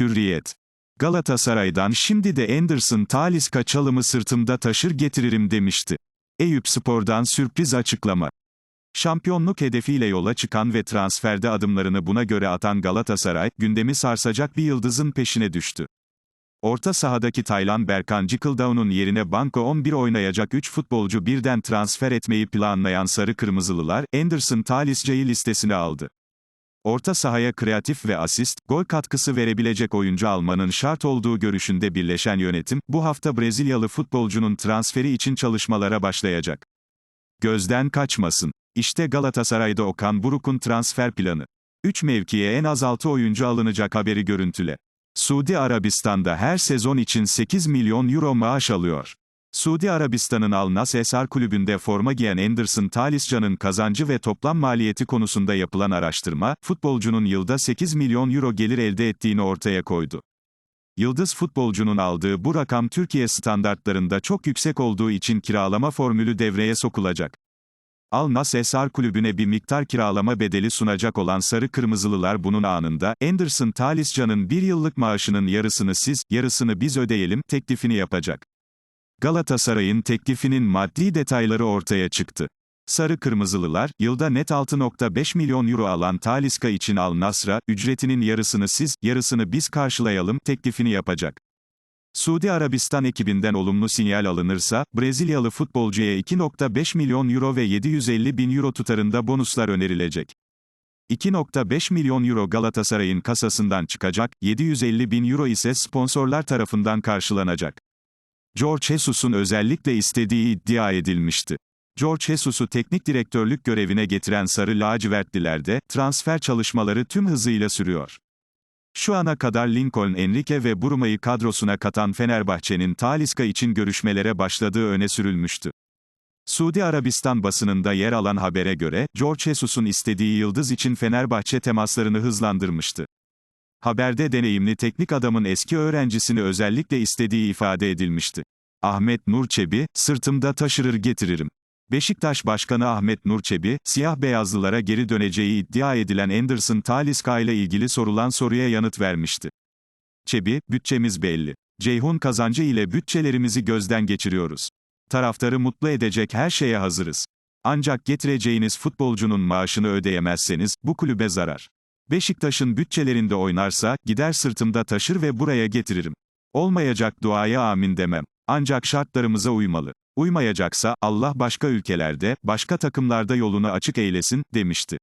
Hürriyet. Galatasaray'dan şimdi de Anderson Talisca çalımı sırtımda taşır getiririm demişti. Eyüp Spor'dan sürpriz açıklama. Şampiyonluk hedefiyle yola çıkan ve transferde adımlarını buna göre atan Galatasaray, gündemi sarsacak bir yıldızın peşine düştü. Orta sahadaki Taylan Berkan Cıkıldao'nun yerine banko 11 oynayacak 3 futbolcu birden transfer etmeyi planlayan Sarı Kırmızılılar, Anderson Talisca'yı listesine aldı. Orta sahaya kreatif ve asist, gol katkısı verebilecek oyuncu almanın şart olduğu görüşünde birleşen yönetim, bu hafta Brezilyalı futbolcunun transferi için çalışmalara başlayacak. Gözden kaçmasın. İşte Galatasaray'da Okan Buruk'un transfer planı. 3 mevkiye en az 6 oyuncu alınacak haberi görüntüle. Suudi Arabistan'da her sezon için 8 milyon euro maaş alıyor. Suudi Arabistan'ın Al Nassr kulübünde forma giyen Anderson Talisca'nın kazancı ve toplam maliyeti konusunda yapılan araştırma, futbolcunun yılda 8 milyon euro gelir elde ettiğini ortaya koydu. Yıldız futbolcunun aldığı bu rakam Türkiye standartlarında çok yüksek olduğu için kiralama formülü devreye sokulacak. Al Nassr kulübüne bir miktar kiralama bedeli sunacak olan Sarı Kırmızılılar bunun anında, Anderson Talisca'nın bir yıllık maaşının yarısını siz, yarısını biz ödeyelim, teklifini yapacak. Galatasaray'ın teklifinin maddi detayları ortaya çıktı. Sarı Kırmızılılar, yılda net 6.5 milyon euro alan Talisca için Al Nasr'a, ücretinin yarısını siz, yarısını biz karşılayalım, teklifini yapacak. Suudi Arabistan ekibinden olumlu sinyal alınırsa, Brezilyalı futbolcuya 2.5 milyon euro ve 750 bin euro tutarında bonuslar önerilecek. 2.5 milyon euro Galatasaray'ın kasasından çıkacak, 750 bin euro ise sponsorlar tarafından karşılanacak. George Jesus'un özellikle istediği iddia edilmişti. George Jesus'u teknik direktörlük görevine getiren Sarı Lacivertlilerde, transfer çalışmaları tüm hızıyla sürüyor. Şu ana kadar Lincoln Enrique ve Buruma'yı kadrosuna katan Fenerbahçe'nin Talisca için görüşmelere başladığı öne sürülmüştü. Suudi Arabistan basınında yer alan habere göre, George Jesus'un istediği yıldız için Fenerbahçe temaslarını hızlandırmıştı. Haberde deneyimli teknik adamın eski öğrencisini özellikle istediği ifade edilmişti. Ahmet Nurçebi, sırtımda taşırır getiririm. Beşiktaş Başkanı Ahmet Nurçebi, siyah beyazlılara geri döneceği iddia edilen Anderson Talisca ile ilgili sorulan soruya yanıt vermişti. Çebi, bütçemiz belli. Ceyhun kazancı ile bütçelerimizi gözden geçiriyoruz. Taraftarı mutlu edecek her şeye hazırız. Ancak getireceğiniz futbolcunun maaşını ödeyemezseniz, bu kulübe zarar. Beşiktaş'ın bütçelerinde oynarsa, gider sırtımda taşır ve buraya getiririm. Olmayacak duaya amin demem. Ancak şartlarımıza uymalı. Uymayacaksa, Allah başka ülkelerde, başka takımlarda yolunu açık eylesin, demişti.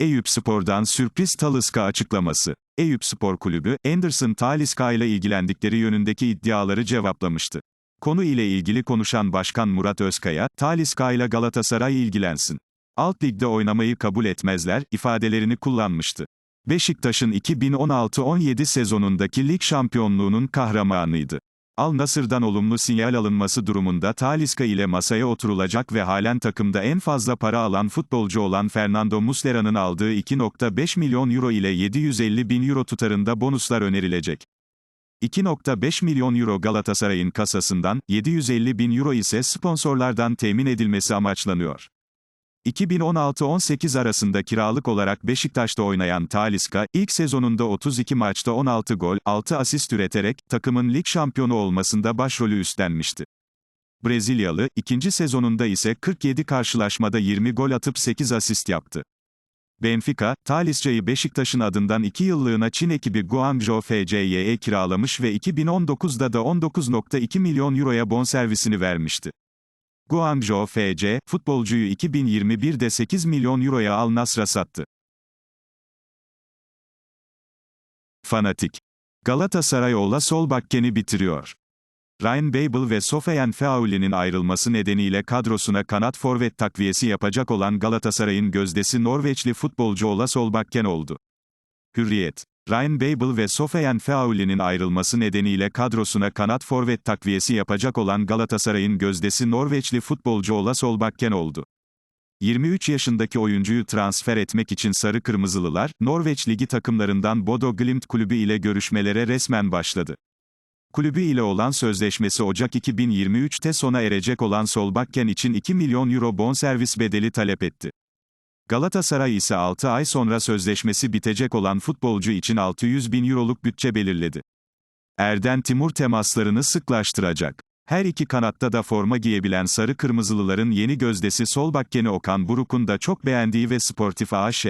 Eyüp Spor'dan sürpriz Talisca açıklaması. Eyüp Spor Kulübü, Anderson Talisca ile ilgilendikleri yönündeki iddiaları cevaplamıştı. Konu ile ilgili konuşan Başkan Murat Özkaya, Talisca ile Galatasaray ilgilensin. Alt ligde oynamayı kabul etmezler, ifadelerini kullanmıştı. Beşiktaş'ın 2016-17 sezonundaki lig şampiyonluğunun kahramanıydı. Al Nasır'dan olumlu sinyal alınması durumunda Talisca ile masaya oturulacak ve halen takımda en fazla para alan futbolcu olan Fernando Muslera'nın aldığı 2.5 milyon euro ile 750 bin euro tutarında bonuslar önerilecek. 2.5 milyon euro Galatasaray'ın kasasından, 750 bin euro ise sponsorlardan temin edilmesi amaçlanıyor. 2016-18 arasında kiralık olarak Beşiktaş'ta oynayan Talisca, ilk sezonunda 32 maçta 16 gol, 6 asist üreterek, takımın lig şampiyonu olmasında başrolü üstlenmişti. Brezilyalı, ikinci sezonunda ise 47 karşılaşmada 20 gol atıp 8 asist yaptı. Benfica, Talisca'yı Beşiktaş'ın adından 2 yıllığına Çin ekibi Guangzhou FC'ye kiralamış ve 2019'da da 19.2 milyon euroya bonservisini vermişti. Guangzhou FC, futbolcuyu 2021'de 8 milyon euroya Al Nassr'a sattı. Fanatik. Galatasaray Ola Solbakkeni bitiriyor. Ryan Babel ve Sofiane Feuli'nin ayrılması nedeniyle kadrosuna kanat forvet takviyesi yapacak olan Galatasaray'ın gözdesi Norveçli futbolcu Ola Solbakken oldu. Hürriyet. Ryan Babel ve Sofiane Feuli'nin ayrılması nedeniyle kadrosuna kanat forvet takviyesi yapacak olan Galatasaray'ın gözdesi Norveçli futbolcu Ola Solbakken oldu. 23 yaşındaki oyuncuyu transfer etmek için Sarı Kırmızılılar, Norveç Ligi takımlarından Bodo Glimt kulübü ile görüşmelere resmen başladı. Kulübü ile olan sözleşmesi Ocak 2023'te sona erecek olan Solbakken için 2 milyon euro bonservis bedeli talep etti. Galatasaray ise 6 ay sonra sözleşmesi bitecek olan futbolcu için 600 bin euroluk bütçe belirledi. Erden Timur temaslarını sıklaştıracak. Her iki kanatta da forma giyebilen sarı kırmızılıların yeni gözdesi sol bakkeni Okan Buruk'un da çok beğendiği ve Sportif AŞ.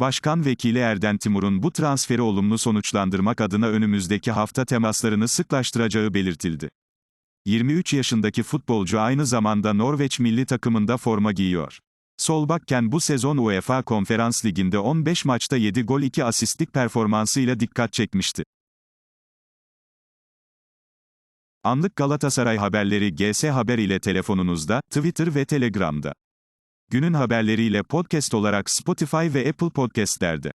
Başkan Vekili Erden Timur'un bu transferi olumlu sonuçlandırmak adına önümüzdeki hafta temaslarını sıklaştıracağı belirtildi. 23 yaşındaki futbolcu aynı zamanda Norveç milli takımında forma giyiyor. Sol bakken bu sezon UEFA Konferans Ligi'nde 15 maçta 7 gol 2 asistlik performansıyla dikkat çekmişti. Anlık Galatasaray haberleri GS Haber ile telefonunuzda, Twitter ve Telegram'da. Günün haberleriyle podcast olarak Spotify ve Apple Podcast'lerde.